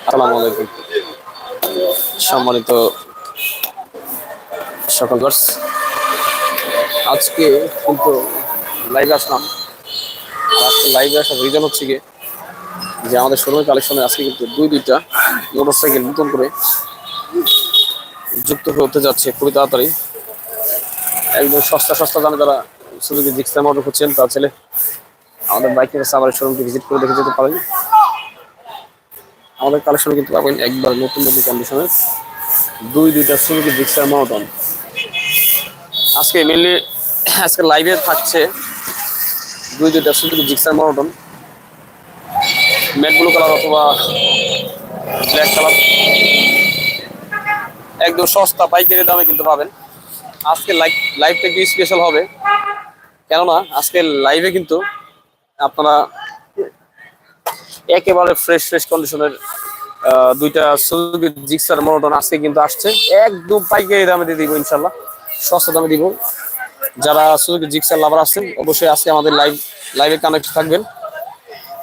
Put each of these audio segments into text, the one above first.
আসসালামু আলাইকুম। সম্মানিত সকল গার্স আজকে কিন্তু লাইভে আসলাম। আজকে লাইভে আসার রিজন হচ্ছে গিয়ে যে আমাদের শোরুমের কালেকশনে আজকে কিন্তু দুই, দুইটা মোটরসাইকেল নতুন করে যুক্ত হতে যাচ্ছে খুবই তাড়াতাড়ি। একদম সস্তা সস্তা দামে যারা সুযোগে জিক্সার মোটর খুঁজছেন তার ছেলে আমাদের বাইকের সাবারের শোরুমকে ভিজিট করে দেখে যেতে পারেন। আমাদের কালেকশন কিন্তু পাবেন একবার নতুন নতুন কন্ডিশনের দুই, দুইটা সুযোগী জিক্সার মনোটন আজকে মেনলি আজকে লাইভে থাকছে দুই, দুইটা Suzuki Gixxer monotone matte blue colour অথবা ব্ল্যাক কালার একদম সস্তা পাইকারি দামে কিন্তু পাবেন। আজকে লাইভ লাইভটা একটু স্পেশাল হবে। কেননা আজকে লাইভে কিন্তু আপনারা একেবারে ফ্রেশ ফ্রেশ কন্ডিশনের দুইটা সুজুকি জিক্সার মনোটন আজকে কিন্তু আসছে। একদম পাইকারি দামে দিয়ে দিব ইনশাল্লাহ সস্তা দামে দিব। যারা সুজুকি জিক্সার লাভার আছেন, অবশ্যই আজকে আমাদের লাইভ লাইভে কানেক্ট থাকবেন।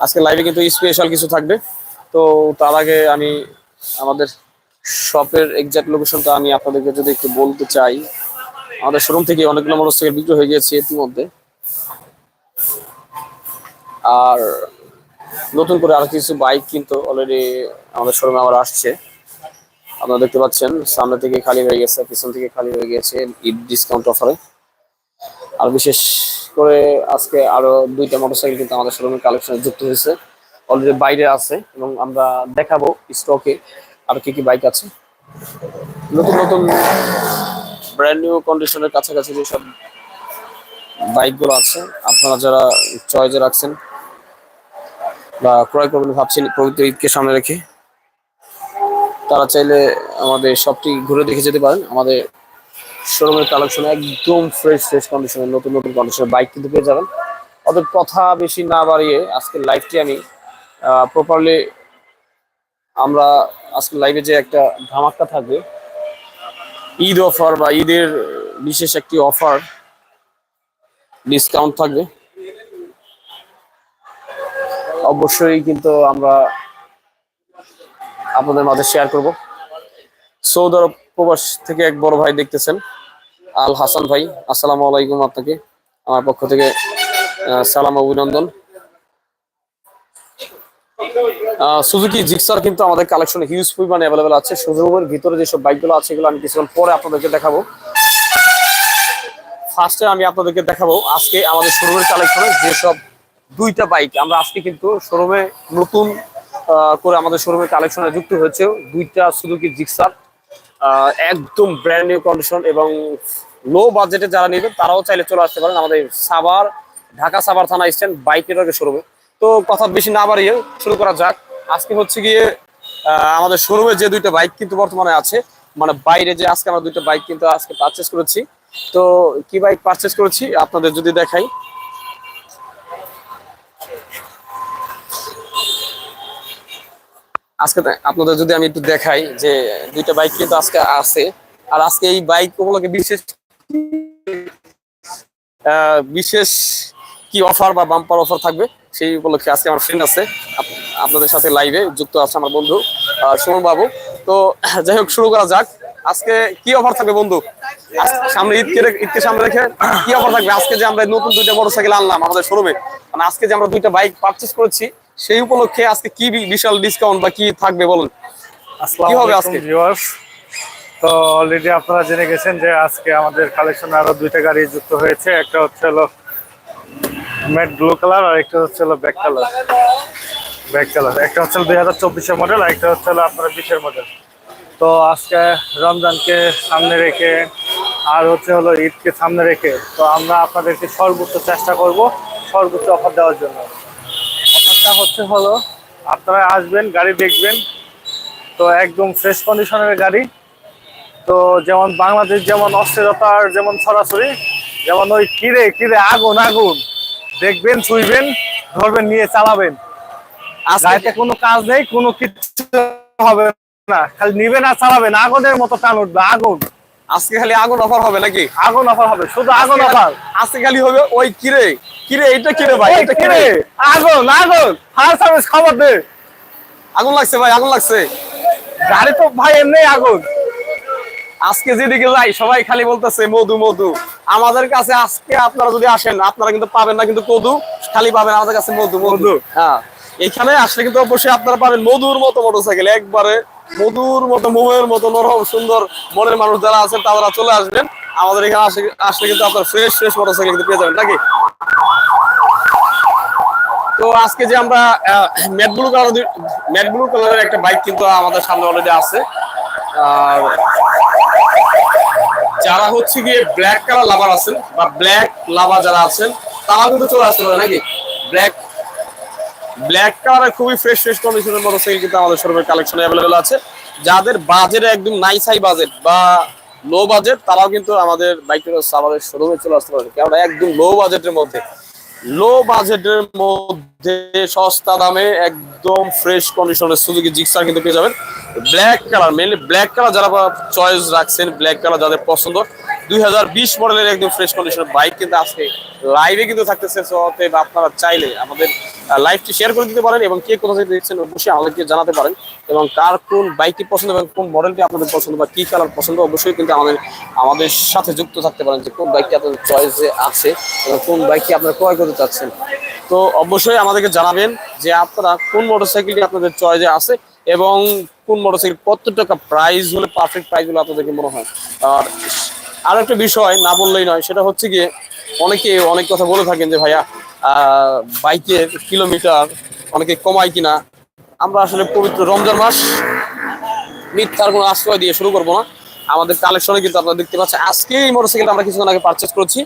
আজকে লাইভে কিন্তু স্পেশাল কিছু থাকবে। তো তার আগে আমি আমাদের শপের এক্সাক্ট লোকেশনটা আমি আপনাদেরকে যদি একটু বলতে চাই আমাদের শোরুম থেকে অনেকগুলো মোটরসাইকেল বিক্রি হয়ে গেছে ইতিমধ্যে। আর নতুন করে আরও কিছু বাইক কিন্তু অলরেডি আমাদের শোরুমে আবার আসছে। আপনারা দেখতে পাচ্ছেন, সামনে থেকে খালি হয়ে গেছে, পিছন থেকে খালি হয়ে গেছে ঈদ ডিসকাউন্ট অফারে আর বিশেষ করে আজকে আরও দুইটা মোটরসাইকেল কিন্তু আমাদের শোরুমের কালেকশনে যুক্ত হয়েছে। অলরেডি বাইরে আছে এবং আমরা দেখাবো স্টকে আর কি কি বাইক আছে। নতুন নতুন ব্র্যান্ড নিউ কন্ডিশনের কাছাকাছি যেসব বাইকগুলো আছে, আপনারা যারা চয়েজে রাখছেন বা ক্রয় করবেন ভাবছেন পবিত্র ঈদকে সামনে রেখে, তারা চাইলে আমাদের শপটি ঘুরে দেখে যেতে পারেন। আমাদের শোরুমের কালেকশন একদম ফ্রেশ ফ্রেশ কন্ডিশনের নতুন নতুন কন্ডিশনের বাইক কিন্তু পেয়ে যাবেন। অত কথা বেশি না বাড়িয়ে আজকের লাইভটি আমি প্রপারলি আমরা আজকে লাইভে যে একটা ধামাক্কা থাকবে ঈদ অফার বা ঈদের বিশেষ একটি অফার ডিসকাউন্ট থাকবে। অবশ্যই কিন্তু আমরা আপনাদের মাঝে শেয়ার করব। সৌদি আরব প্রবাস থেকে এক বড় ভাই দেখতেছেন, আল হাসান ভাই। আসসালামু আলাইকুম আপনাকে। আমার পক্ষ থেকে সালাম অভিনন্দন। সুজুকি জিক্সার কিন্তু আমাদের কালেকশনে হিউজ পরিমাণে অ্যাভেলেবেল আছে। শোরুমের ভিতরে যেসব বাইকগুলো আছে, এগুলো আমি কিছুক্ষণ পরে আপনাদেরকে দেখাবো। ফার্স্টে আমি আপনাদেরকে দেখাবো, আজকে আমাদের শোরুমের কালেকশনে যেসব দুইটা বাইক আমরা আজকে কিন্তু শোরুমে নতুন করে আমাদের শোরুমের কালেকশনে যুক্ত হয়েছে। দুইটা সুজুকি জিক্সার একদম ব্র্যান্ড নিউ কন্ডিশন এবং লো বাজেটে যারা নেবেন, তারাও চাইলে চলে আসতে পারেন। আমাদের সাভার, ঢাকা সাভার থানা স্ট্যান্ড বাইক নেটওয়ার্কের শোরুমে তো কথা বেশি না বাড়িয়ে শুরু করা যাক। আজকে হচ্ছে গিয়ে আমাদের শোরুমে যে দুইটা বাইক কিন্তু বর্তমানে আছে মানে বাইরে যে আজকে আমরা দুইটা বাইক কিন্তু আজকে পারচেস করেছি। তো কি বাইক পারচেস করেছি? আপনাদের যদি দেখাই। আজকে আপনাদের যদি আমি একটু দেখাই যে দুইটা বাইক কিন্তু আজকে আছে। আর আজকে এই বাইক উপলক্ষে বিশেষ বিশেষ কি অফার বা বাম্পার অফার থাকবে সেই উপলক্ষে আজকে আমার ফ্রেন্ড আছে। আপনাদের সাথে লাইভে যুক্ত আছে আমার বন্ধু সুমন বাবু। তো যাই হোক শুরু করা যাক। আজকে কি অফার থাকবে বন্ধু? সামনে ঈদকে ঈদকে সামনে রেখে কি অফার থাকবে? আজকে যে আমরা নতুন দুইটা মোটরসাইকেল আনলাম আমাদের শোরুমে মানে আজকে যে আমরা দুইটা বাইক পারচেস করেছি সেই উপলক্ষে আজকে কি বিশাল ডিসকাউন্ট বা কি থাকবে বলুন? কি হবে আজকে? তো অলরেডি আপনারা জেনে গেছেন যে আজকে আমাদের কালেকশনে আরও দুইটা গাড়ি যুক্ত হয়েছে। একটা হচ্ছে হলো ম্যাট ব্লু কালার, আর একটা হচ্ছে হলো ব্যাক কালার। Back colour. একটা হচ্ছে দুই হাজার চব্বিশের মডেল, আর একটা হচ্ছে হলো আপনার বিশের মডেল। তো আজকে রমজানকে সামনে রেখে, আর হচ্ছে হলো ঈদকে সামনে রেখে, তো আমরা আপনাদেরকে সর্বোচ্চ চেষ্টা করব সর্বোচ্চ অফার দেওয়ার জন্য। অফারটা হচ্ছে হলো, আপনারা আসবেন, গাড়ি দেখবেন, তো একদম ফ্রেশ কন্ডিশনের গাড়ি। তো যেমন বাংলাদেশ যেমন অস্থিরতার যেমন সরাসরি, যেমন ওই কিরে কিরে আগুন আগুন। দেখবেন ছুঁইবেন ধরবেন নিয়ে চালাবেন। আজকে গাড়িতে কোনো কাজ নেই কোনো কিছু হবে না। খালি নিবেন আর চালাবেন আগুনের মতো টান উঠবে আগুন। আজকে খালি আগুন অফার হবে নাকি? আগুন অফার হবে শুধু আগুন অফার। আজকে খালি হবে ওই কিরে? কিরে এটা কিরে ভাই? এটা কিরে? আগুন আগুন। ফায়ার সার্ভিস খবর দে। আগুন লাগছে ভাই আগুন লাগছে। গাড়ি তো ভাই এমনি আগুন। আজকে যেদিকে যাই সবাই খালি বলতেছে মধু মধু। আমাদের কাছে আজকে আপনারা যদি আসেন আপনারা কিন্তু পাবেন না কিন্তু কদু খালি পাবেন আমাদের কাছে মধু মধু। হ্যাঁ। এখানে আসলে কিন্তু অবশ্যই আপনারা পাবেন মধুর মতো মোটরসাইকেল একবারে মধুর মতো মোহের মতো নরম সুন্দর মনের মানুষ যারা আছেন তারা চলে আসবেন। আমাদের এখানে আসলে আসলে কিন্তু আপনার ফ্রেশ ফ্রেশ মোটরসাইকেল কিন্তু পেয়ে যাবেন নাকি? তো আজকে যে আমরা matte blue colour matte blue কালারের একটা বাইক কিন্তু আমাদের সামনে অলরেডি আছে। আর যারা হচ্ছে গিয়ে ব্ল্যাক কালার লাভার আছেন বা ব্ল্যাক লাভার যারা আছেন, তারা কিন্তু চলে আসতে পারে নাকি? ব্ল্যাক ব্ল্যাক কালার খুবই ফ্রেশ ফ্রেশ কন্ডিশনের মোটরসাইকেল কিন্তু আমাদের শোরুমের কালেকশন অ্যাভেলেবেল আছে। যাদের বাজেট একদম নাইস হাই বাজেট বা লো বাজেট তারাও কিন্তু আমাদের বাইকটা আমাদের শোরুমে চলে আসতে পারে। কেননা একদম লো বাজেটের মধ্যে। লো বাজেটের মধ্যে সস্তা দামে একদম ফ্রেশ কন্ডিশনের সুজুকি জিক্সার কিন্তু পেয়ে যাবেন। Black colour mainly black colour যারা চয়েস রাখছেন ব্ল্যাক কালার যাদের পছন্দ দুই হাজার বিশ মডেলের একদম ফ্রেশ কন্ডিশনের বাইক কিন্তু আজকে লাইভে কিন্তু থাকতেছে। অতএব আপনারা চাইলে আমাদের লাইভটি শেয়ার করে দিতে পারেন এবং কে কোথা থেকে দেখছেন অবশ্যই আমাদেরকে জানাতে পারেন এবং কার কোন বাইকটি পছন্দ এবং কোন মডেলটি আপনাদের পছন্দ বা কি কালার পছন্দ অবশ্যই কিন্তু আমাদের আমাদের সাথে যুক্ত থাকতে পারেন যে কোন বাইকটি আপনাদের চয়েসে আছে এবং কোন বাইকটি আপনারা ক্রয় করতে চাচ্ছেন। তো অবশ্যই আমাদেরকে জানাবেন যে আপনারা কোন মোটর মোটরসাইকেলটি আপনাদের চয়েসে আছে এবং কোন মোটরসাইকেল কত টাকা প্রাইস হলে পারফেক্ট প্রাইস হলে আপনাদেরকে মনে হয়। আর আর একটা বিষয় না বললেই নয়, সেটা হচ্ছে গিয়ে অনেকে অনেক কথা বলে থাকেন যে, ভাইয়া বাইকের কিলোমিটার অনেকে কমায় কিনা? আমরা আসলে পবিত্র রমজান মাস, মিথ্যার কোনো আশ্রয় দিয়ে শুরু করব না। আমাদের কালেকশনে কিন্তু আপনারা দেখতে পাচ্ছেন আজকে এই মোটরসাইকেলটা আমরা কিছুদিন আগে পারচেস করেছি।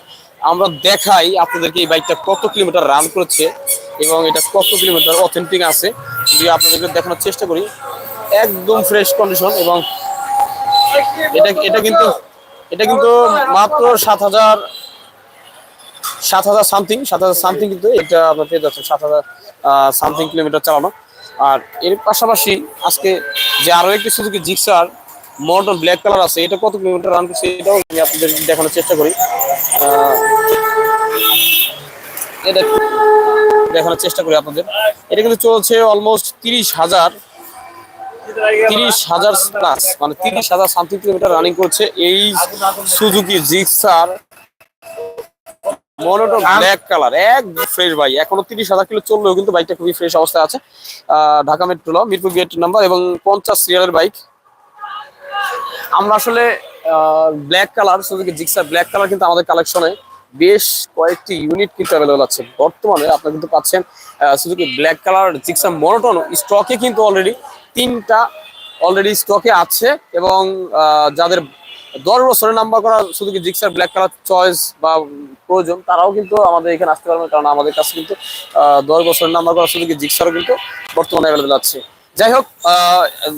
আমরা দেখাই আপনাদেরকে এই বাইকটা কত কিলোমিটার রান করছে এবং এটা কত কিলোমিটার অথেন্টিক আছে। যদি আপনাদেরকে দেখানোর চেষ্টা করি, একদম ফ্রেশ কন্ডিশন এবং এটা এটা কিন্তু এটা কিন্তু মাত্র সাত হাজার সাত হাজার সামথিং সাত হাজার সামথিং কিন্তু এটা আপনার পেয়ে যাচ্ছেন, সাত হাজার সামথিং কিলোমিটার চালানো। আর এর পাশাপাশি আজকে যে আরও একটি সুযোগ জিক্সার মডার্ন ব্ল্যাক কালার আছে, এটা কত কিলোমিটার রান করছে এটাও আমি আপনাদের দেখানোর চেষ্টা করি। এটা দেখানোর চেষ্টা করি আপনাদের। এটা কিন্তু চলছে অলমোস্ট তিরিশ হাজার তিরিশ হাজার প্লাস মানে তিরিশ হাজার সামথিং কিলোমিটার রানিং করছে এই Suzuki Gixxer monotone black colour fresh হাজার কিলো চললেও কিন্তু বাইকটা খুবই ফ্রেশ অবস্থায় আছে। ঢাকা গেট নাম্বার এবং পঞ্চাশ বাইক আমরা আসলে black colour Suzuki black colour কিন্তু আমাদের কালেকশনে বেশ কয়েকটি ইউনিট কিন্তু অ্যাভেলেবল আছে। বর্তমানে আপনারা কিন্তু পাচ্ছেন Suzuki black colour Gixxer monotone স্টকে কিন্তু অলরেডি তিনটা অলরেডি স্টকে আছে এবং যাদের দশ বছরের নাম্বার করা শুধু কি জিক্সার ব্ল্যাক কালার চয়েস বা প্রয়োজন, তারাও কিন্তু আমাদের এখানে আসতে পারবেন কারণ আমাদের কাছে কিন্তু দশ বছরের নাম্বার করা শুধু কি জিক্সারও কিন্তু বর্তমানে অ্যাভেলেবেল আছে। যাই হোক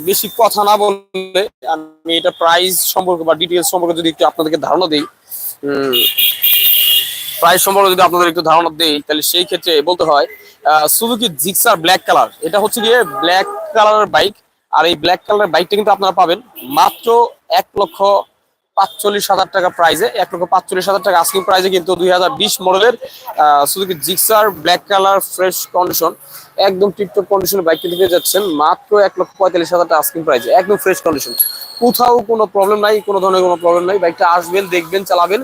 বেশি কথা না বললে আমি এটা প্রাইস সম্পর্কে বা ডিটেলস সম্পর্কে যদি একটু আপনাদেরকে ধারণা দিই প্রাইস সম্পর্কে যদি আপনাদের একটু ধারণা দিই, তাহলে সেই ক্ষেত্রে বলতে হয় সুজুকি জিক্সার ব্ল্যাক কালার এটা হচ্ছে গিয়ে ব্ল্যাক কালারের বাইক আর এই ব্ল্যাক কালারের বাইকটা কিন্তু আপনারা পাবেন মাত্র এক লক্ষ পাঁচচল্লিশ হাজার টাকা প্রাইজে এক লক্ষ পাঁচচল্লিশ হাজার টাকা আস্কিং প্রাইজে কিন্তু দুই হাজার বিশ মডেলের Suzuki Gixxer black colour fresh condition একদম টিপটপ কন্ডিশনের বাইক কিন্তু যাচ্ছেন, মাত্র এক লক্ষ পঁয়তাল্লিশ হাজার টাকা আস্কিং প্রাইজে একদম ফ্রেশ কন্ডিশন কোথাও কোনো প্রবলেম নাই, কোনো ধরনের কোনো প্রবলেম নাই। বাইকটা আসবেন, দেখবেন, চালাবেন।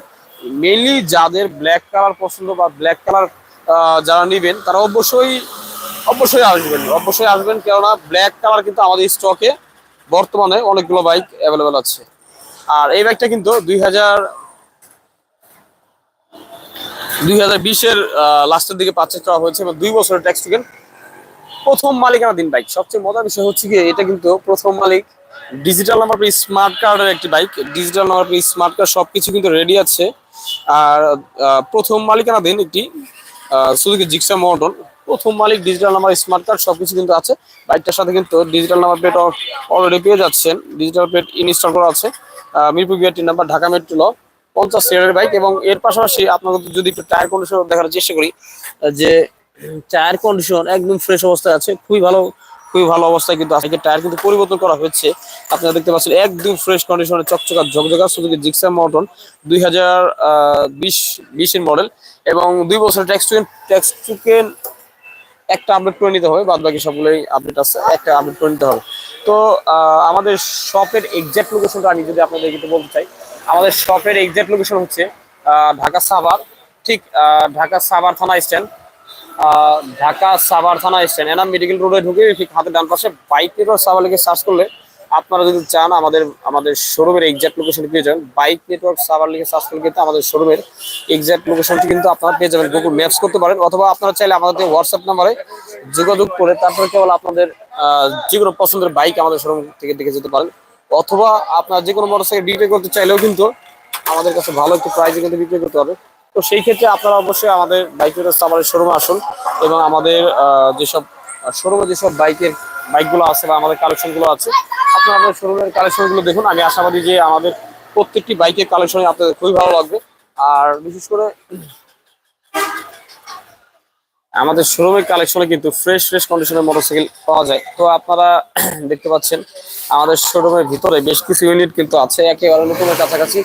মেনলি যাদের ব্ল্যাক কালার পছন্দ বা ব্ল্যাক কালার যারা নেবেন, তারা অবশ্যই অবশ্যই আসবেন। অবশ্যই আসবেন, কেননা ব্ল্যাক কালার কিন্তু আমাদের স্টকে বর্তমানে অনেকগুলো বাইক অ্যাভেলেবেল আছে। আর এই বাইকটা কিন্তু দুই হাজার দুই হাজার বিশের লাস্টের দিকে পারচেস করা হয়েছে এবং দুই বছরের ট্যাক্স টোকেন প্রথম মালিকানাধীন বাইক সবচেয়ে মজার বিষয় হচ্ছে কি এটা কিন্তু প্রথম মালিক ডিজিটাল নাম্বার স্মার্ট কার্ডের একটি bike digital number smart card সবকিছু কিন্তু রেডি আছে। আর প্রথম মালিকানাধীন একটি সুজুকি জিক্সা মডল? প্রথম মালিক ডিজিটাল নাম্বার স্মার্ট কার্ড সবকিছু কিন্তু আছে। বাইকটার সাথে কিন্তু ডিজিটাল নাম্বার প্লেট অলরেডি পেয়ে যাচ্ছেন। ডিজিটাল প্লেট ইনস্টল করা আছে। Mirpur BRT number Dhaka metro ল পঞ্চাশ সিয়ারের বাইক এবং এর পাশাপাশি আপনাদের যদি একটু টায়ার কন্ডিশন দেখার চেষ্টা করি যে টায়ার কন্ডিশন একদম ফ্রেশ অবস্থায় আছে, খুবই ভালো খুবই ভালো অবস্থায় কিন্তু আজকে টায়ার কিন্তু পরিবর্তন করা হয়েছে। আপনারা দেখতে পাচ্ছেন, একদম ফ্রেশ কন্ডিশনে চকচকা ঝকঝকা সুযোগ জিক্সা মটন দুই হাজার বিশ মডেল এবং দুই বছর ট্যাক্স টুকেন ট্যাক্স টুকেন একটা আপডেট করে নিতে হবে বাদ বাকি সবগুলোই আপডেট আছে, একটা আপডেট করে নিতে হবে। তো আমাদের শপের এক্সাক্ট লোকেশনটা আমি যদি আপনাদের কিন্তু বলতে চাই, আমাদের শপের এক্সাক্ট লোকেশন হচ্ছে ঢাকা সাভার, ঠিক ঢাকা সাভার থানা স্ট্যান্ড ঢাকা সাভার থানা স্ট্যান্ড এনাম মেডিকেল রোডে ঢুকে ঠিক হাতের ডান পাশে বাইক নেটওয়ার্ক সাভার লিখে সার্চ করলে আপনারা যদি চান আমাদের আমাদের শোরুমের এক্সাক্ট লোকেশন পেয়ে যাবেন। বাইক নেটওয়ার্ক সাভার লিখে সার্চ করলে কিন্তু আমাদের শোরুমের এক্সাক্ট লোকেশনটি কিন্তু আপনারা পেয়ে যাবেন। গুগল ম্যাপস করতে পারেন অথবা আপনারা চাইলে আমাদের হোয়াটসঅ্যাপ নাম্বারে যোগাযোগ করে তারপরে কেবল আপনাদের যে কোনো পছন্দের বাইক আমাদের শোরুম থেকে দেখে যেতে পারেন। অথবা আপনার যে কোনো মোটরসাইকেল বিক্রি করতে চাইলেও কিন্তু আমাদের কাছে ভালো একটু প্রাইসে কিন্তু বিক্রি করতে হবে তো সেই ক্ষেত্রে আপনারা অবশ্যই আমাদের বাইকের সাভারের শোরুমে আসুন এবং আমাদের যেসব শোরুমে যেসব বাইকের, বাইকগুলো আছে বা আমাদের কালেকশনগুলো আছে, আপনারা আমাদের শোরুমের কালেকশনগুলো দেখুন। আমি আশাবাদী যে আমাদের প্রত্যেকটি বাইকের কালেকশনই আপনাদের খুবই ভালো লাগবে। আর বিশেষ করে আমাদের শোরুমের কালেকশনে কিন্তু ফ্রেশ ফ্রেশ কন্ডিশনের মোটরসাইকেল পাওয়া যায়। তো আপনারা দেখতে পাচ্ছেন, আমাদের শোরুমের ভিতরে বেশ কিছু ইউনিট কিন্তু আছে। একেবারে নতুনের কাছাকাছি।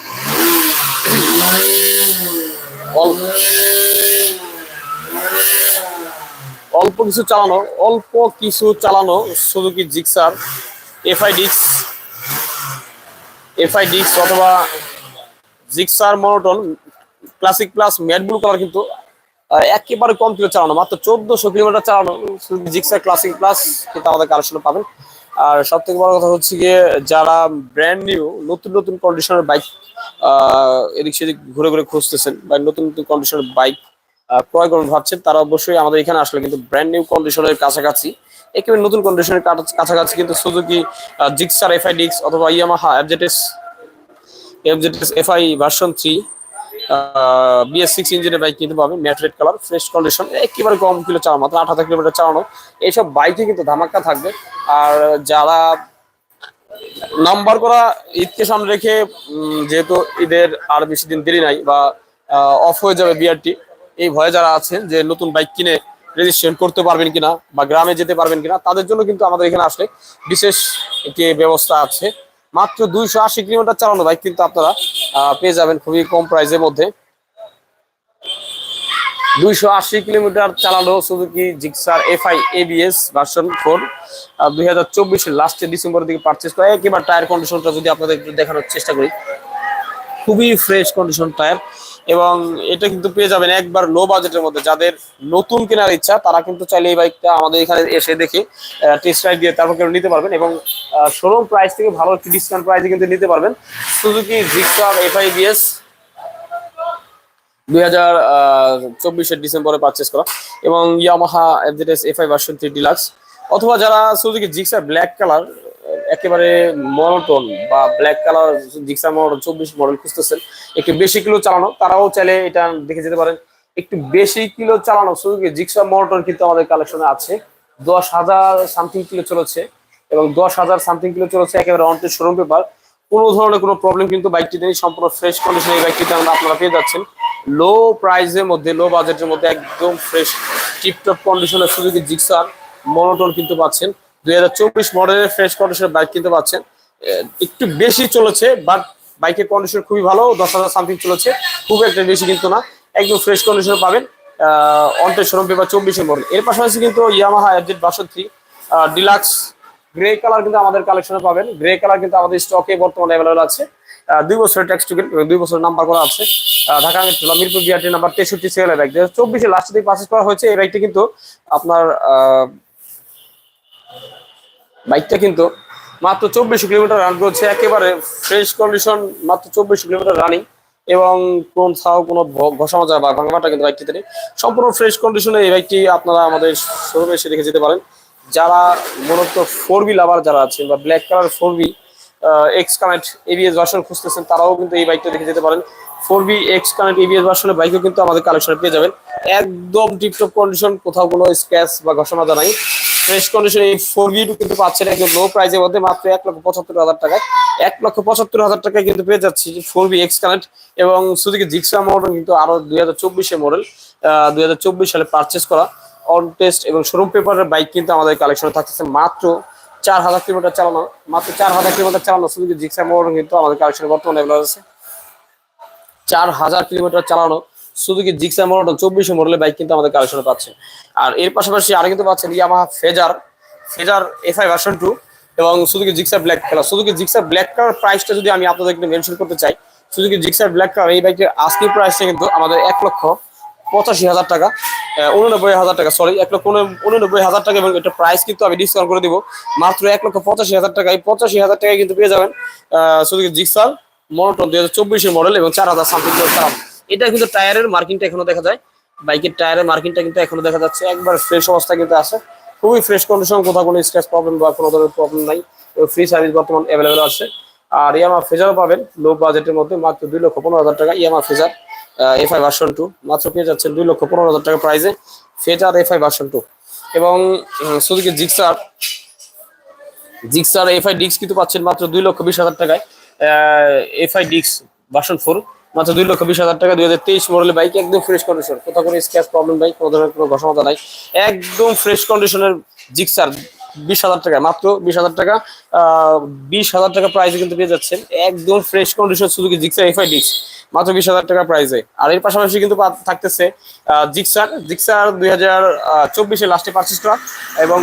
অল্প কিছু চালানো, অল্প কিছু চালানো সুজুকি জিক্সার এফআই ডিক্স এফআই ডিক্স অথবা Gixxer monotone classic plus mat blue colour কিন্তু একেবারে কম কিলো চালানো, মাত্র চোদ্দশো কিলোমিটার চালানো জিক্সার ক্লাসিক প্লাস কিন্তু আমাদের কালেকশনে পাবেন। আর সব থেকে বড় কথা হচ্ছে গিয়ে যারা ব্র্যান্ড নিউ নতুন নতুন কন্ডিশনের বাইক এদিক সেদিক ঘুরে ঘুরে খুঁজতেছেন বা নতুন নতুন কন্ডিশনের বাইক ক্রয় করবেন ভাবছেন, তারা অবশ্যই আমাদের এখানে আসলে কিন্তু ব্র্যান্ড নিউ কন্ডিশনের কাছাকাছি, একেবারে নতুন কন্ডিশনের কাছাকাছি কিন্তু সুজুকি জিক্সার এফআই ডিক্স অথবা Yamaha FZS FZS FI version three BS six ইঞ্জিনের বাইক কিনতে পাবেন matte red colour fresh condition একেবারে কম কিলো চালানো মাত্র হাজার কিলোমিটার চালানো এইসব বাইকে কিন্তু ধামাক্কা থাকবে। আর যারা নাম্বার করা ঈদকে সামনে রেখে যেহেতু ঈদের আর বেশি দিন দেরি নাই বা অফ হয়ে যাবে বিআরটি এই ভয়ে যারা আছেন যে নতুন বাইক কিনে রেজিস্ট্রেশন করতে পারবেন কিনা বা গ্রামে যেতে পারবেন কিনা, তাদের জন্য কিন্তু আমাদের এখানে আসলে বিশেষ একটি ব্যবস্থা আছে। মাত্র দুইশো আশি কিলোমিটার চালানো বাইক কিন্তু আপনারা পেয়ে যাবেন খুবই কম প্রাইসের মধ্যে। দুইশো আশি কিলোমিটার চালানো Suzuki Gixxer FI ABS version four দুই হাজার চব্বিশের লাস্টে ডিসেম্বরের দিকে পারচেস করা, একেবারে টায়ার কন্ডিশনটা যদি আপনাদের একটু দেখানোর চেষ্টা করি। খুবই ফ্রেশ কন্ডিশন টায়ার এবং এটা কিন্তু পেয়ে যাবেন একবার লো বাজেটের মধ্যে। যাদের নতুন কেনার ইচ্ছা, তারা কিন্তু চাইলে এই বাইকটা আমাদের এখানে এসে দেখে টেস্ট রাইড দিয়ে তারপর কেউ নিতে পারবেন এবং শোরুম প্রাইস থেকে ভালো একটি ডিসকাউন্ট প্রাইসে কিন্তু নিতে পারবেন। সুজুকি জিক্সার এফআই বিএস দুই হাজার চব্বিশের ডিসেম্বরে পারচেস করা এবং Yamaha FZS FI version three deluxe অথবা যারা সুজুকি জিক্সার ব্ল্যাক কালার একেবারে মনোটন বা ব্ল্যাক কালার জিক্সার মনোটন চব্বিশ মডেল খুঁজতেছেন। একটু বেশি কিলো চালানো, তারাও চাইলে এটা দেখে যেতে পারেন। একটু বেশি কিলো চালানো সুজুকি জিক্সার মনোটন কিন্তু আমাদের কালেকশনে আছে। দশ হাজার সামথিং কিলো চলেছে এবং দশ হাজার সামথিং কিলো চলেছে একেবারে অন্টের শোরুম পেপার কোনো ধরনের কোনো প্রবলেম কিন্তু বাইকটি নেই, সম্পূর্ণ ফ্রেশ কন্ডিশনে এই বাইকটিতে আপনারা পেয়ে যাচ্ছেন। লো প্রাইসের মধ্যে লো বাজেটের মধ্যে একদম ফ্রেশ টিপটপ কন্ডিশনের সুযোগে জিক্সার মনোটন কিন্তু পাচ্ছেন। দুই হাজার চব্বিশ মডেলের ফ্রেশ কন্ডিশনের বাইক কিনতে পাচ্ছেন। একটু বেশি চলেছে বাট বাইকের কন্ডিশন খুবই ভালো দশ হাজার সামথিং চলেছে। খুব একটা বেশি কিন্তু না একদম ফ্রেশ কন্ডিশনে পাবেন অন্টের শোরুম পেপার চব্বিশের মডেল এর পাশাপাশি কিন্তু Yamaha FZ version three deluxe grey colour কিন্তু আমাদের কালেকশনে পাবেন। গ্রে কালার কিন্তু আমাদের স্টকে বর্তমানে অ্যাভেলেবল আছে। দুই বছরের ট্যাক্স টিকিট দুই বছর নাম্বার করা আছে। Dhaka metro Mirpur BRT number তেষট্টি দু হাজার চব্বিশে লাস্ট দিকে পারচেস করা হয়েছে এই বাইকটি কিন্তু আপনার আহ, বাইকটা কিন্তু মাত্র চব্বিশ কিলোমিটার রান করছে। একেবারে ফ্রেশ কন্ডিশন মাত্র চব্বিশ কিলোমিটার রানিং এবং কোন ছাও, কোনো ঘষা মাজা বা ভাঙাটা কিন্তু বাইকটিতে নেই। সম্পূর্ণ ফ্রেশ কন্ডিশনে এই বাইকটি আপনারা আমাদের শোরুমে এসে দেখে যেতে পারেন। যারা মূলত ফোর বি লাভার যারা আছেন বা black colour four B X connect ABS version খুঁজতেছেন, তারাও কিন্তু এই বাইকটা দেখে যেতে পারেন। Four B X connect ABS ভার্সনের বাইকও কিন্তু আমাদের কালেকশনে পেয়ে যাবেন। একদম টিপটপ কন্ডিশন কোথাও কোনো স্ক্র্যাচ বা ঘষা মাজা নাই। ফ্রেশ কন্ডিশন এই ফোর বি কিন্তু পাচ্ছেন একদম লো প্রাইসের মধ্যে মাত্র এক লক্ষ পঁচাত্তর হাজার টাকায়। এক লক্ষ পঁচাত্তর হাজার টাকায় কিন্তু পেয়ে যাচ্ছি ফোর বি এক্স কানেক্ট এবং সুদিকে জিক্সা মডেল কিন্তু আরও দুই হাজার চব্বিশে মডেল দুই হাজার চব্বিশ সালে পারচেস করা। অন টেস্ট এবং শোরুম পেপারের বাইক কিন্তু আমাদের কালেকশনে থাকতেছে মাত্র চার হাজার কিলোমিটার চালানো, মাত্র চার হাজার কিলোমিটার চালানো শুধু জিক্সা মডেল কিন্তু আমাদের কালেকশনে বর্তমানে আছে। চার হাজার কিলোমিটার চালানো শুধু কি জিক্সা মডেল চব্বিশে মডেলের বাইক কিন্তু আমাদের কালেকশনে পাচ্ছে। আর এর পাশাপাশি আরও কিন্তু পাচ্ছেন Yamaha Fazer Fazer FI version two এবং কি জিক্সা ব্ল্যাক কালার শুধু কি জিক্সা ব্ল্যাক কালার প্রাইসটা যদি আমি আপনাদেরকে মেনশন করতে চাই শুধু কি জিক্সার ব্ল্যাক কালার এই বাইকের আজকের প্রাইসটা কিন্তু আমাদের এক লক্ষ পঁচাশি হাজার টাকা উননব্বই হাজার টাকা সরি এক লক্ষ উন- উননব্বই হাজার টাকা এবং এটা প্রাইস কিন্তু আমি ডিসকাউন্ট করে দিব। মাত্র এক লক্ষ পঁচাশি হাজার টাকা এই পঁচাশি হাজার টাকায় কিন্তু পেয়ে যাবেন আহ, শুধু কি জিক্সার মনোটন দুই হাজার চব্বিশের মডেল এবং চার হাজার সামথিং চালান এটা কিন্তু টায়ারের মার্কিংটা এখনও দেখা যায়। বাইকের টায়ারের মার্কিংটা কিন্তু এখনও দেখা যাচ্ছে। একবার ফ্রেশ অবস্থা কিন্তু আছে। খুবই ফ্রেশ কন্ডিশন কোথাও কোনো স্ক্র্যাচ প্রবলেম বা কোনো ধরনের প্রবলেম নাই। ফ্রি সার্ভিস বর্তমান অ্যাভেলেবেল আছে। আর ইয়ামা ফেজারও পাবেন লো বাজেটের মধ্যে মাত্র দুই লক্ষ পনেরো হাজার টাকা Yamaha Fazer FI version two মাত্র পেয়ে যাচ্ছেন দুই লক্ষ পনেরো হাজার টাকা প্রাইসে Fazer F I version two এবং শুধু কি জিক্সার জিক্সার এফ আই ডিক্স কিন্তু পাচ্ছেন মাত্র দুই লক্ষ বিশ হাজার টাকায় এফ আই ডিক্স ভার্সন ফোর মাত্র দুই লক্ষ বিশ হাজার টাকা, দুই হাজার তেইশ মডেলের বাইক একদম ফ্রেশ কন্ডিশন কোথাও কোনো প্রবলেম নাই, কোনো ধরনের কোনো ঘষামাতা নাই। একদম ফ্রেশ কন্ডিশনের জিক্সার বিশ হাজার টাকা, মাত্র বিশ হাজার টাকা। বিশ হাজার টাকা প্রাইসে কিন্তু পেয়ে যাচ্ছেন। একদম ফ্রেশ কন্ডিশন জিক্সার এফআই ডিক্স মাত্র বিশ হাজার টাকা প্রাইসে আর এর পাশাপাশি কিন্তু থাকতেছে জিক্সার জিক্সার দুই হাজার চব্বিশে লাস্টে পারচেস করা এবং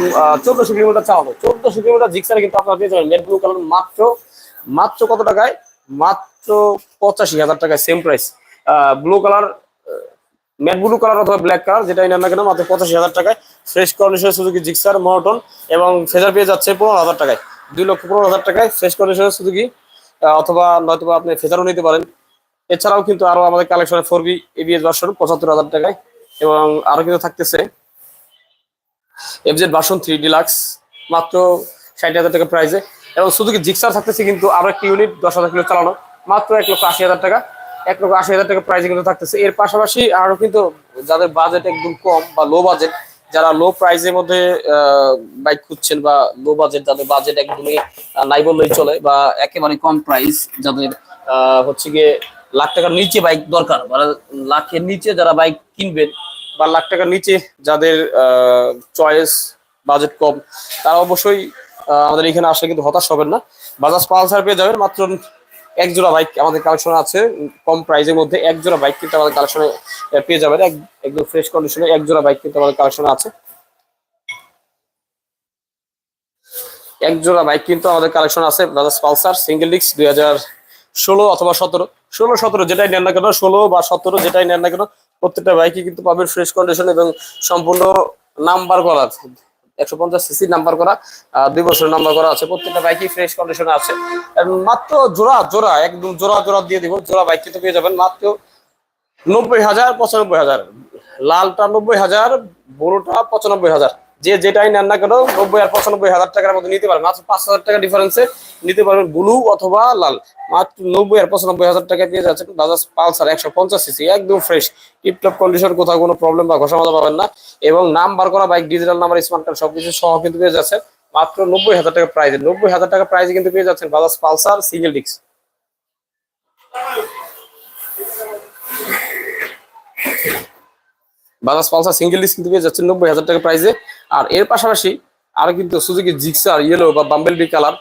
চোদ্দশো কিলোমিটার চালানো চোদ্দশো কিলোমিটার জিক্সার কিন্তু আপনারা পেয়ে যাবেন। নেট ব্লু কালার মাত্র মাত্র কত টাকায়? মাত্র পঁচাশি হাজার টাকায় same price blue colour matte blue colour অথবা ব্ল্যাক কালার যেটাই নেন কেন, মাত্র পঁচাশি হাজার টাকায়। ফ্রেশ কন্ডিশনের সুজুকি জিক্সার মনোটন এবং ফেজার পেয়ে যাচ্ছে পনেরো হাজার টাকায়। দুই লক্ষ পনেরো হাজার টাকায় ফ্রেশ কন্ডিশনের সুজুকি অথবা নয়তো আপনি ফেজারও নিতে পারেন। এছাড়াও কিন্তু আরও আমাদের কালেকশনে ফোর বি এবিএস ভার্সন পঁচাত্তর হাজার টাকায় এবং আরও কিন্তু থাকতেছে এফজেড ভার্সন থ্রি ডিলাক্স মাত্র ষাট হাজার টাকা প্রাইসে এবং শুধু কি জিক্সার থাকতেছে কিন্তু আরও একটি ইউনিট দশ হাজার কিলো চালানো। মাত্র এক লক্ষ আশি হাজার টাকা। এক লক্ষ আশি হাজার টাকা প্রাইসে কিন্তু থাকতেছে। এর পাশাপাশি আরও কিন্তু যাদের বাজেট একদম কম বা লো বাজেট যারা লো প্রাইসের মধ্যে বাইক খুঁজছেন বা লো বাজেট যাদের বাজেট একদমই নাই বললেই চলে বা একেবারে কম প্রাইস যাদের হচ্ছে গিয়ে লাখ টাকার নিচে বাইক দরকার মানে লাখের নিচে যারা বাইক কিনবেন বা লাখ টাকার নিচে যাদের চয়েস বাজেট কম, তারা অবশ্যই আমাদের এখানে আসলে কিন্তু হতাশ হবেন না। বাজাজ পালসার পেয়ে যাবেন মাত্র এক জোড়া বাইক আমাদের কালেকশন আছে, কম প্রাইসের মধ্যে এক জোড়া বাইক কিন্তু আমাদের কালেকশনে পেয়ে যাবেন। এক- একদম ফ্রেশ কন্ডিশনে এক জোড়া বাইক কিন্তু আমাদের কালেকশনে আছে। এক জোড়া বাইক কিন্তু আমাদের কালেকশন আছে বাজাজ পালসার সিঙ্গেল ডিস্ক দুই হাজার ষোলো অথবা সতেরো, ষোলো, সতেরো যেটাই নেন না কেন, ষোলো বা সতেরো যেটাই নেন না কেন, প্রত্যেকটা বাইকই কিন্তু পাবেন ফ্রেশ কন্ডিশন এবং সম্পূর্ণ নাম্বার করা একশো পঞ্চাশ সিসি নাম্বার করা দুই বছর নাম্বার করা আছে। প্রত্যেকটা বাইকই ফ্রেশ কন্ডিশনে আছে। মাত্র জোড়া জোড়া, একদম জোড়া জোড়া দিয়ে দিব। জোড়া বাইক কিন্তু পেয়ে যাবেন মাত্র নব্বই হাজার, পঁচানব্বই হাজার। লালটা নব্বই হাজার, বড়োটা পঁচানব্বই হাজার। যে যেটাই নেন না কেন, নব্বই আর পঁচানব্বই হাজার টাকার মধ্যে নিতে পারবেন। মাত্র পাঁচ হাজার টাকা ডিফারেন্সে নিতে পারবেন ব্লু অথবা লাল। মাত্র নব্বই আর পঁচানব্বই হাজার টাকা পেয়ে যাচ্ছেন বাজাজ পালসার একশো পঞ্চাশ সিসি একদম ফ্রেশ টিপটপ কন্ডিশন কোথাও কোনো প্রবলেম বা ঘষামাজা পাবেন না। এবং নাম্বার করা bike digital number smart card সবকিছু সহ কিন্তু পেয়ে যাচ্ছেন মাত্র নব্বই হাজার টাকা প্রাইজে নব্বই হাজার টাকা প্রাইজে কিন্তু পেয়ে যাচ্ছেন Bajaj Pulsar single disc Bajaj Pulsar single disc কিন্তু পেয়ে যাচ্ছে নব্বই হাজার টাকা প্রাইসে আর এর পাশাপাশি আরও কিন্তু সুজুকি জিক্সার ইয়েলো বা bumble bee colour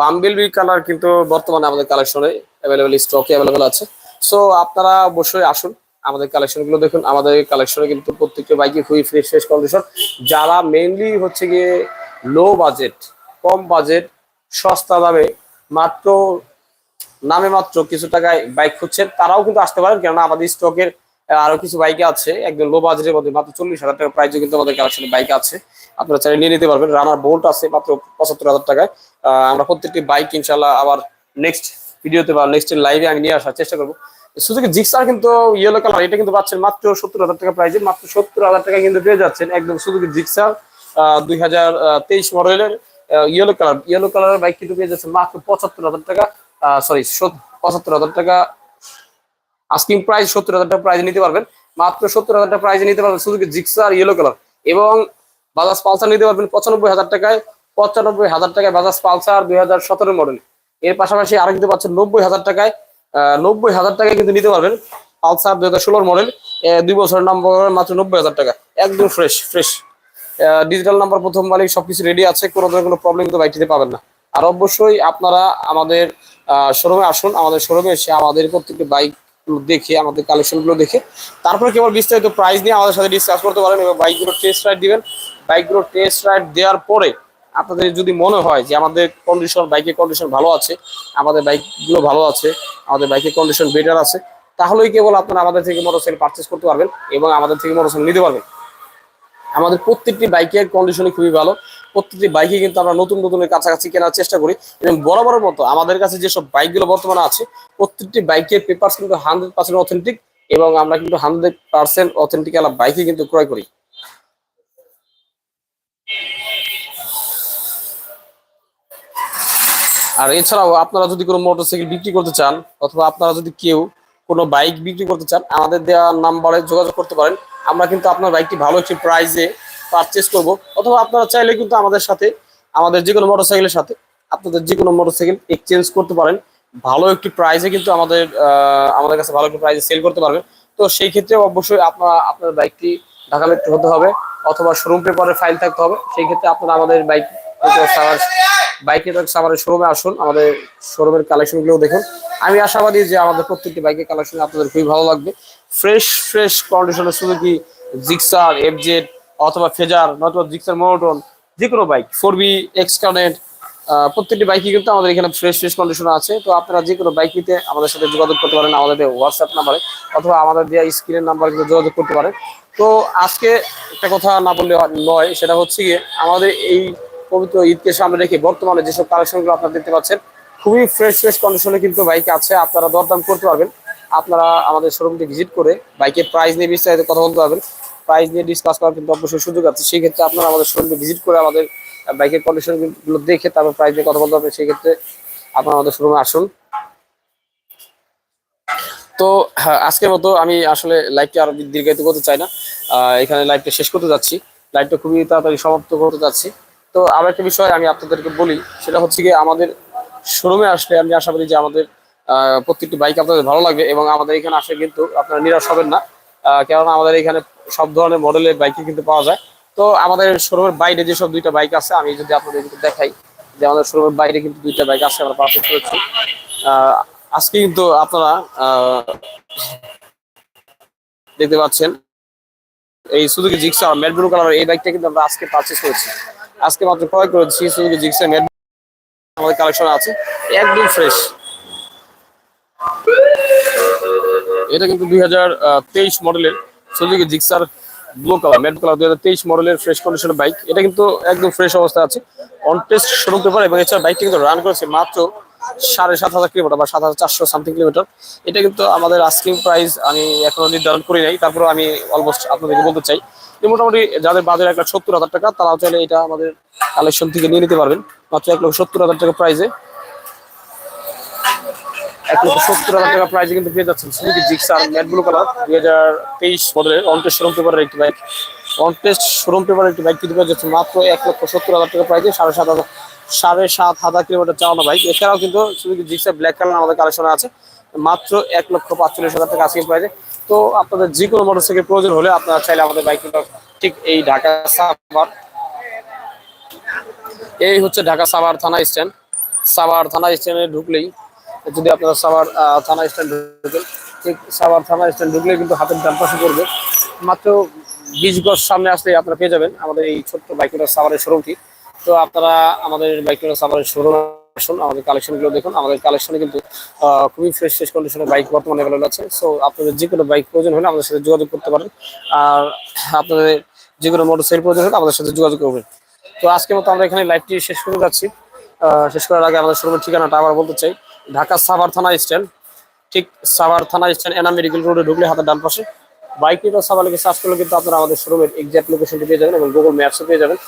bumble bee colour কিন্তু বর্তমানে আমাদের কালেকশনে অ্যাভেলেবেল স্টকে অ্যাভেলেবেল আছে। সো আপনারা অবশ্যই আসুন আমাদের কালেকশনগুলো দেখুন। আমাদের কালেকশনে কিন্তু প্রত্যেকটা বাইকে খুবই ফ্রেশ ফ্রেশ কন্ডিশন যারা মেইনলি হচ্ছে গিয়ে লো বাজেট কম বাজেট সস্তা দামে মাত্র, নামে মাত্র কিছু টাকায় বাইক খুঁজছেন, তারাও কিন্তু আসতে পারেন। কেননা আমাদের স্টকের আরও কিছু বাইক আছে। একদম লো বাজেটের মধ্যে মাত্র চল্লিশ হাজার টাকা প্রাইসে কিন্তু আমাদের কালেকশনে বাইক আছে। আপনারা চাইলে নিয়ে নিতে পারবেন। রানার বোল্ট আছে মাত্র পঁচাত্তর হাজার টাকায়। আমরা প্রত্যেকটি বাইক ইনশাল্লাহ আবার নেক্সট ভিডিওতে বা নেক্সট লাইভে আমি নিয়ে আসার চেষ্টা করব। সুযোগ জিক্সার কিন্তু ইয়েলো কালার এটা কিন্তু পাচ্ছেন মাত্র সত্তর হাজার টাকা প্রাইসে মাত্র সত্তর হাজার টাকা কিন্তু পেয়ে যাচ্ছেন একদম সুযোগ জিক্সার দুই হাজার তেইশ মডেলের ইয়েলো কালার ইয়েলো কালারের বাইক কিন্তু পেয়ে যাচ্ছেন মাত্র পঁচাত্তর হাজার টাকা সরি পঁচাত্তর হাজার টাকা আস্কিং প্রাইস সত্তর হাজার টাকা প্রাইজ নিতে পারবেন। মাত্র সত্তর হাজার টাকা প্রাইজে নিতে পারবেন শুধু জিক্সার ইয়েলো কালার এবং বাজাজ পালসার নিতে পারবেন পঁচানব্বই হাজার টাকায়। পঁচানব্বই হাজার টাকায় বাজাজ পালসার দুই হাজার সতেরো মডেল এর পাশাপাশি আরও কিন্তু পাচ্ছেন নব্বই হাজার টাকায় নব্বই হাজার টাকায় কিন্তু নিতে পারবেন পালসার দুই হাজার ষোলোর মডেল দুই বছরের নাম্বার মাত্র নব্বই হাজার টাকা। একদম ফ্রেশ ফ্রেশ ডিজিটাল নাম্বার প্রথম মালিক, সবকিছু রেডি আছে কোনো ধরনের কোনো প্রবলেম কিন্তু বাইকটিতে পাবেন না। আর অবশ্যই আপনারা আমাদের শোরুমে আসুন। আমাদের শোরুমে এসে আমাদের প্রত্যেকটি বাইক দেখে, আমাদের কালেকশনগুলো দেখে। তারপরে কেবল বিস্তারিত প্রাইস নিয়ে আমাদের সাথে ডিসকাস করতে পারেন এবং বাইকগুলো টেস্ট রাইড দিবেন। বাইকগুলো টেস্ট রাইড দেওয়ার পরে আপনাদের যদি মনে হয় যে আমাদের কন্ডিশন বাইকের কন্ডিশন ভালো আছে, আমাদের বাইকগুলো ভালো আছে, আমাদের বাইকের কন্ডিশন বেটার আছে, তাহলেই কেবল আপনারা আমাদের থেকে মোটরসাইকেল পারচেস করতে পারবেন এবং আমাদের থেকে মোটরসাইকেল নিতে পারবেন। আমাদের প্রত্যেকটি বাইকের কন্ডিশনই খুবই ভালো। প্রত্যেকটি বাইকে কিন্তু আমরা নতুন নতুনের কাছাকাছি কেনার চেষ্টা করি। এবং বরাবরের মতো আমাদের কাছে যেসব বাইকগুলো বর্তমানে আছে, প্রত্যেকটি বাইকের পেপার কিন্তু হান্ড্রেড পার্সেন্ট অথেন্টিক এবং আমরা কিন্তু হান্ড্রেড পার্সেন্ট অথেন্টিক বাইকে কিন্তু ক্রয় করি। আর এছাড়াও আপনারা যদি কোনো মোটরসাইকেল বিক্রি করতে চান, অথবা আপনারা যদি কেউ কোনো বাইক বিক্রি করতে চান, আমাদের দেওয়া নাম্বারে যোগাযোগ করতে পারেন। আমরা কিন্তু আপনার বাইকটি ভালো একটি প্রাইসে পারচেস করব। অথবা আপনারা চাইলে কিন্তু আমাদের সাথে, আমাদের যে কোনো মোটরসাইকেলের সাথে আপনাদের যে কোনো মোটরসাইকেল এক্সচেঞ্জ করতে পারেন। ভালো একটি প্রাইসে কিন্তু আমাদের আমাদের কাছে ভালো একটি প্রাইসে সেল করতে পারবেন। তো সেই ক্ষেত্রে অবশ্যই আপনার আপনার বাইকটি ঢাকা মেট্রো হতে হবে অথবা শোরুম পেপারের ফাইল থাকতে হবে। সেই ক্ষেত্রে আপনারা আমাদের বাইক বাইকের আমাদের শোরুমে আসুন। আমাদের শোরুমের কালেকশনগুলো দেখুন। আমি আশাবাদী যে আমাদের প্রত্যেকটি বাইকের কালেকশন আপনাদের খুবই ভালো লাগবে। ফ্রেশ ফ্রেশ কন্ডিশনের সুজুকি জিক্সার এফজেড অথবা ফেজার নয়তো জিক্সার মোনোটন যে কোনো bike four B X connect প্রত্যেকটি বাইকই কিন্তু আমাদের এখানে ফ্রেশ ফ্রেশ কন্ডিশন আছে। তো আপনারা যে কোনো বাইক নিতে আমাদের সাথে যোগাযোগ করতে পারেন আমাদের হোয়াটসঅ্যাপ নাম্বারে অথবা আমাদের দেওয়া স্ক্রিনের নাম্বারে কিন্তু যোগাযোগ করতে পারেন। তো আজকে একটা কথা না বললে নয়, সেটা হচ্ছে গিয়ে আমাদের এই পবিত্র ঈদকে সামনে রেখে বর্তমানে যেসব কালেকশনগুলো আপনারা দেখতে পাচ্ছেন, খুবই ফ্রেশ ফ্রেশ কন্ডিশনে কিন্তু বাইক আছে, আপনারা দরদাম করতে পারবেন। আপনারা আমাদের শোরুমটি ভিজিট করে বাইকের প্রাইস নিয়ে বিস্তারিত কথা বলতে পারবেন। প্রাইস নিয়ে ডিসকাস করার কিন্তু অবশ্যই সুযোগ আছে। সেই ক্ষেত্রে আপনারা আমাদের শোরুমটি ভিজিট করে আমাদের বাইকের কন্ডিশনগুলো দেখে তারপর প্রাইস নিয়ে কথা বলতে হবে। সেই ক্ষেত্রে আপনারা আমাদের শোরুমে আসুন। তো হ্যাঁ, আজকের মতো আমি আসলে লাইভটি আরও দীর্ঘায়িত করতে চাই না। এখানে লাইভটা শেষ করতে যাচ্ছি। লাইভটা খুবই তাড়াতাড়ি সমাপ্ত করতে যাচ্ছি। তো আরও একটা বিষয় আমি আপনাদেরকে বলি সেটা হচ্ছে গিয়ে আমাদের শোরুমে আসলে আমি আশা করি যে আমাদের প্রত্যেকটি বাইক আপনাদের ভালো লাগবে এবং আমাদের এখানে আসলে কিন্তু আপনারা নিরাশ হবেন না। কেননা আমাদের এখানে সব ধরনের মডেলের বাইকই কিন্তু পাওয়া যায়। তো আমাদের শোরুমের বাইরে যেসব দুইটা বাইক আছে, আমি যদি আপনাদের দেখাই যে আমাদের শোরুমের বাইরে কিন্তু দুইটা বাইক আছে, আমরা পারচেস করেছি। আজকে কিন্তু আপনারা দেখতে পাচ্ছেন, এই Suzuki Gixxer matte blue colour এই বাইকটা কিন্তু আমরা আজকে পারচেস করেছি। আজকে মাত্র ক্রয় করেছি সুজুকি জিক্সা ম্যাট আমাদের কালেকশন আছে, একদম ফ্রেশ এটা কিন্তু দুই হাজার তেইশ মডেলের Suzuki Gixxer blue colour matte colour দুই হাজার তেইশ মডেলের ফ্রেশ কন্ডিশনের বাইক এটা কিন্তু একদম ফ্রেশ অবস্থা আছে। অন টেস্ট শোরুম পেপার এবং এছাড়া বাইকটি কিন্তু রান করেছে মাত্র সাড়ে সাত হাজার কিলোমিটার বা সাত হাজার চারশো সামথিং কিলোমিটার এটা কিন্তু আমাদের আস্কিং প্রাইস আমি এখনও নির্ধারণ করি নাই। তারপরে আমি অলমোস্ট আপনাদেরকে বলতে চাই যে মোটামুটি যাদের বাজারে এক লাখ সত্তর হাজার টাকা, তারাও চাইলে এটা আমাদের কালেকশন থেকে নিয়ে নিতে পারবেন। মাত্র এক লক্ষ সত্তর হাজার টাকা প্রাইসে এক লক্ষ সত্তর হাজার টাকা কিন্তু পেয়ে দুই হাজার তেইশ শোরুম একটি বাইক শোরুম একটি বাইক কিন্তু মাত্র এক লক্ষ সত্তর হাজার টাকা সাড়ে সাত হাজার সাড়ে সাত হাজার কিলোমিটার বাইক এছাড়াও কিন্তু ব্ল্যাক কালার আমাদের কালেকশনে আছে। মাত্র এক লক্ষ পাঁচচল্লিশ হাজার টাকা আজকে প্রাইসে তো আপনাদের যে কোনো মোটরসাইকেল প্রয়োজন হলে আপনারা চাইলে আমাদের বাইক ঠিক এই ঢাকা সাভার। এই হচ্ছে ঢাকা সাভার থানা স্ট্যান্ড সাভার থানা স্ট্যান্ডে ঢুকলেই যদি আপনারা সাভার থানা স্ট্যান্ড ঢুকেন, ঠিক সাভার থানা স্ট্যান্ড ঢুকলে কিন্তু হাতের ডান পাশে পড়বে। মাত্র বিশ গজ সামনে আসলে আপনারা পেয়ে যাবেন আমাদের এই ছোট্ট বাইকুলার সাভারের শোরুমটি তো আপনারা আমাদের বাইকুলার সাভারের শোরুম আসুন, আমাদের কালেকশনগুলো দেখুন। আমাদের কালেকশনে কিন্তু খুবই ফ্রেশ ফ্রেশ কন্ডিশনের বাইক বর্তমানে অ্যাভেলেবল আছে। সো আপনাদের যে কোনো বাইক প্রয়োজন হলে আমাদের সাথে যোগাযোগ করতে পারেন। আর আপনাদের যে কোনো মোটরসাইকেল প্রয়োজন হলে আমাদের সাথে যোগাযোগ করবেন। তো আজকের মতো আমরা এখানে লাইভটি শেষ করে যাচ্ছি। শেষ করার আগে আমাদের শোরুমের ঠিকানাটা আবার বলতে চাই। ঢাকা সাভার থানা স্ট্যান্ড। ঠিক সাভার থানা স্ট্যান্ড এনা মেডিকেল রোডে ঢুকলে হাতের ডান পাশে। বাইক নিয়ে সাভার লিখে সার্চ করলে কিন্তু আপনারা আমাদের শোরুমের এক্সাক্ট লোকেশনটি পেয়ে যাবেন এবং গুগল ম্যাপসও পেয়ে যাবেন।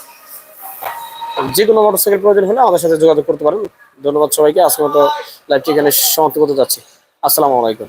যে কোনো মোটরসাইকেল প্রয়োজন হলে আমাদের সাথে যোগাযোগ করতে পারেন। ধন্যবাদ সবাইকে। আজকের মতো লাইভটি এখানে সমাপ্ত করতে যাচ্ছি। আসসালামু আলাইকুম।